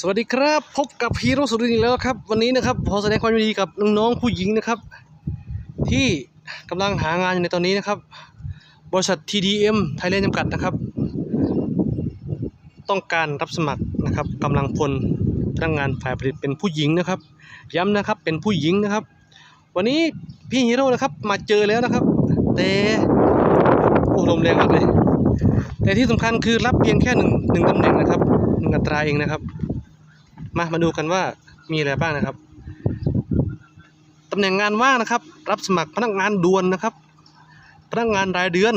สวัสดีครับพบกับฮีโร่สุรินอีกแล้วครับ วันนี้นะครับขอแสดงความยินดีกับน้องๆผู้หญิงนะครับ ที่กำลังหางานอยู่ในตอนนี้นะครับ บริษัท TDM ไทยแลนด์จำกัดนะครับ ต้องการรับสมัครนะครับกำลังพลพนักงานฝ่ายผลิตเป็นผู้หญิงนะครับ ย้ำนะครับเป็นผู้หญิงนะครับ วันนี้พี่ฮีโร่นะครับมาเจอแล้วนะครับ แต่โอ้ลมแรงมากเลยแต่ที่สำคัญคือรับเพียงแค่หนึ่งหนึ่งตำแหน่งนะครับหนึ่งอัตราเองนะครับ มามาดูกันว่ามีอะไรบ้างนะครับตำแหน่งงานว่างนะครับ รับสมัครพนักงานด่วนนะครับ พนักงานรายเดือน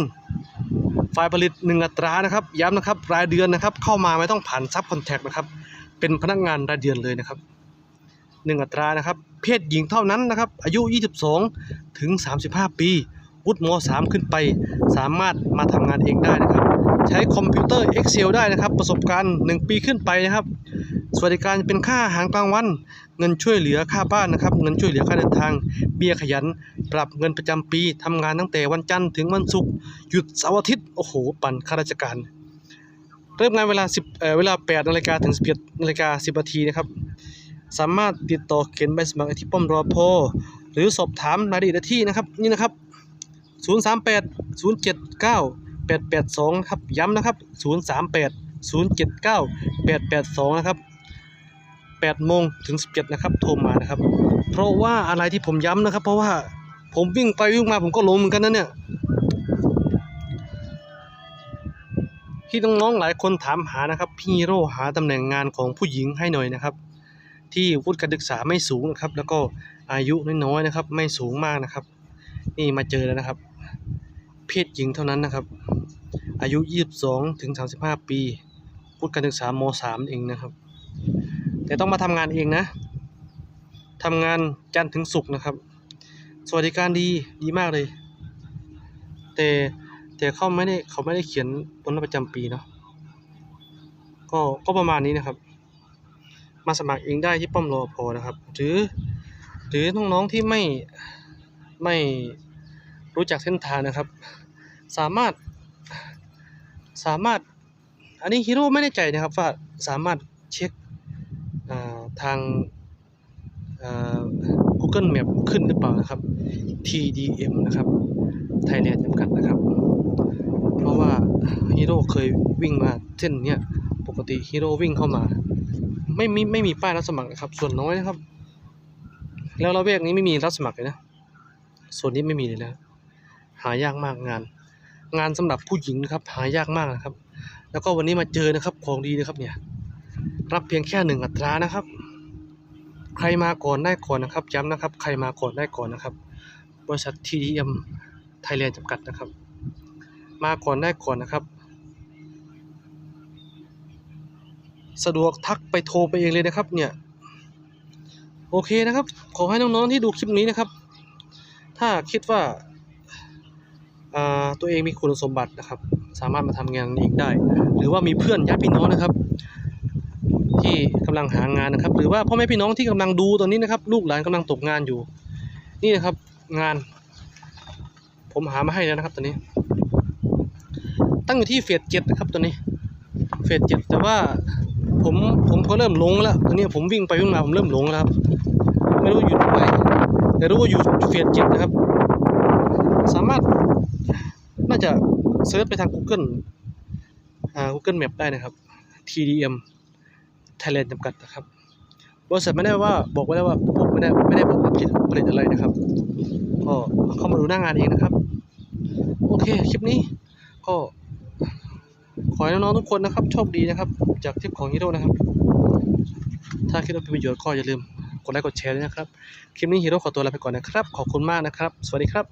ฝ่ายผลิตหนึ่งอัตรานะครับ ย้ำนะครับ รายเดือนนะครับ เข้ามาไม่ต้องผ่านซับคอนแทคนะครับ เป็นพนักงานรายเดือนเลยนะครับหนึ่งอัตรานะครับ เพศหญิงเท่านั้นนะครับ อายุ 22 ถึง 35 ปี วุฒิม .3 ขึ้นไป สามารถมาทำงานเองได้นะครับ ใช้คอมพิวเตอร์ Excel ได้นะครับ ประสบการณ์ 1 ปีขึ้นไปนะครับ สวัสดิการเป็นค่าอาหารกลางวัน เงินช่วยเหลือค่าบ้านนะครับ เงินช่วยเหลือค่าเดินทาง เบี้ยขยัน ปรับเงินประจำปีทำงานตั้งแต่วันจันทร์ถึงวันศุกร์หยุดเสาร์อาทิตย์โอ้โหปั่นข้าราชการ เริ่มงานเวลา10เอ่อเวลา8นาฬิกาถึง11นาฬิกา10นาทีนะครับ สามารถติดต่อเขียนใบสมัครที่ป้อมรอพอหรือสอบถามรายละเอียดได้ที่นะครับนี่นะครับ 038 079 882 ครับ ย้ำนะครับ 038 079 882 นะครับ 8โมงถึง 17นะครับโทรมานะครับ เพราะว่าอะไรที่ผมย้ำนะครับ เพราะว่าผมวิ่งไปวิ่งมาผมก็ล้มเหมือนกันนะเนี่ยที่น้องๆหลายคนถามหานะครับพี่ฮีโร่หาตำแหน่งงานของผู้หญิงให้หน่อยนะครับ ที่วุฒิการศึกษาไม่สูงนะครับ แล้วก็อายุน้อยๆนะครับ ไม่สูงมากนะครับ นี่มาเจอแล้วนะครับ เพศหญิงเท่านั้นนะครับ อายุ 22ถึง35 ปีวุฒิการศึกษาม 3 เองนะครับ แต่ต้องมาทำงานเองนะทำงานจันทร์ถึงศุกร์นะครับ สวัสดิการดีดีมากเลย แต่แต่เขาไม่ได้เขาไม่ได้เขียนบนประจำปีเนาะก็ก็ประมาณนี้นะครับ มาสมัครเองได้ที่ป้อมรอพอนะครับ หรือหรือน้องๆที่ไม่ไม่รู้จักเส้นทางนะครับ สามารถสามารถ อันนี้ฮีโร่ไม่แน่ใจนะครับว่าสามารถเช็ค ทาง Google Map ขึ้นหรือเปล่านะครับ TDM นะครับไทยแลนด์จำกัดนะครับ เพราะว่าฮีโร่เคยวิ่งมาเส้นเนี้ยปกติฮีโร่วิ่งเข้ามา ไม่มีไม่มีป้ายรับสมัครนะครับ ส่วนน้อยนะครับ แล้วเราเวกนี้ไม่มีรับสมัครเลยนะ ส่วนนี้ไม่มีเลยนะหายากมากงาน งานสำหรับผู้หญิงนะครับ หายากมากนะครับ แล้วก็วันนี้มาเจอนะครับของดีนะครับเนี่ย รับเพียงแค่หนึ่งอัตรานะครับ ใครมาก่อนได้ก่อนนะครับ ย้ำนะครับ ใครมาก่อนได้ก่อนนะครับ บริษัท TDM ไทยแลนด์จำกัดนะครับ มาก่อนได้ก่อนนะครับ สะดวกทักไปโทรไปเองเลยนะครับเนี่ยโอเคนะครับ ขอให้น้องๆที่ดูคลิปนี้นะครับ ถ้าคิดว่าาตัวเองมีคุณสมบัตินะครับ สามารถมาทำงานเองได้ หรือว่ามีเพื่อนญาติพี่น้องนะครับ ที่กำลังหางานนะครับ หรือว่าพ่อแม่พี่น้องที่กำลังดูตอนนี้นะครับ ลูกหลานกำลังตกงานอยู่ นี่นะครับงาน ผมหามาให้แล้วนะครับตอนนี้ ตั้งอยู่ที่เฟสเจ็ดนะครับตอนนี้ เฟสเจ็ดแต่ว่าผมผมก็เริ่มหลงแล้วตอนนี้ผมวิ่งไปวิ่งมาผมเริ่มหลงแล้วครับไม่รู้อยู่ตรงไหนแต่รู้ว่าอยู่เฟสเจ็ดนะครับ สามารถน่าจะเซิร์ชไปทาง Google อ่า Google Map ได้นะครับ TDM Thailand จำกัดนะครับบริษัทไม่ได้ว่าบอกไว้แล้วว่าผมไม่ได้ไม่ได้บอกว่าผลิตผลิตอะไรนะครับ ก็เข้ามาดูหน้างานเองนะครับ โอเคคลิปนี้ก็ขอให้น้องๆทุกคนนะครับโชคดีนะครับ จากทิปของฮีโร่นะครับ ถ้าคิดว่าเป็นประโยชน์ก็อย่าลืมกดไลค์กดแชร์ด้วยนะครับ คลิปนี้ฮีโร่ขอตัวลาไปก่อนนะครับ ขอบคุณมากนะครับ สวัสดีครับ